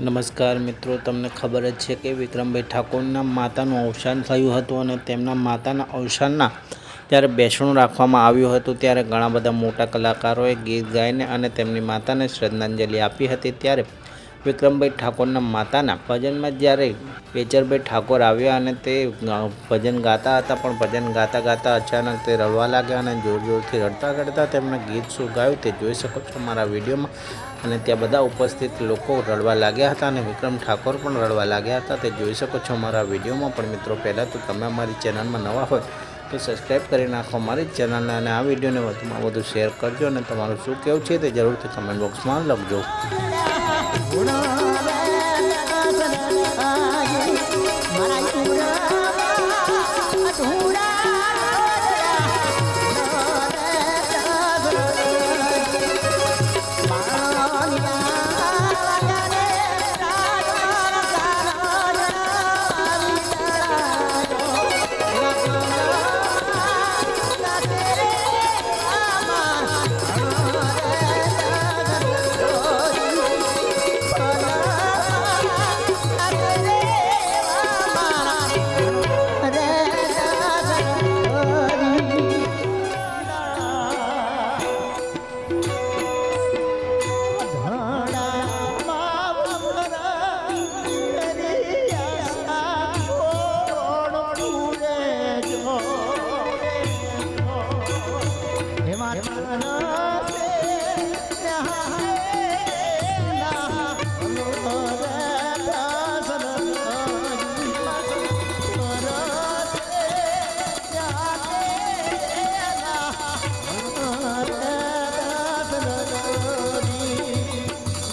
નમસ્કાર મિત્રો, તમને ખબર જ છે કે વિક્રમભાઈ ઠાકોરના માતાનું અવસાન થયું હતું અને તેમના માતાના અવસાનના ત્યારે બેસણું રાખવામાં આવ્યું હતું, ત્યારે ઘણા બધા મોટા કલાકારોએ ગીત ગાઈને અને તેમની માતાને શ્રદ્ધાંજલિ આપી હતી. ત્યારે વિક્રમભાઈ ઠાકોરના માતાના ભજનમાં જ્યારે પેચરભાઈ ઠાકોર આવ્યા અને તે ભજન ગાતા હતા, પણ ભજન ગાતા ગાતા અચાનક તે રડવા લાગ્યા અને જોર જોરથી રડતા રડતા તેમણે ગીત શું ગાયું તે જોઈ શકો છો મારા વિડીયોમાં. અને ત્યાં બધા ઉપસ્થિત લોકો રડવા લાગ્યા હતા અને વિક્રમ ઠાકોર પણ રડવા લાગ્યા હતા. તે જોઈ શકો છો મારા વિડીયોમાં. પણ મિત્રો, પહેલાં તો તમે અમારી ચેનલમાં નવા હોય તો સબસ્ક્રાઈબ કરી નાખો મારી ચેનલને અને આ વિડીયોને વધુમાં વધુ શેર કરજો અને તમારું શું કહેવું છે તે જરૂરથી કમેન્ટ બોક્સમાં લખજો. Ahora Matana.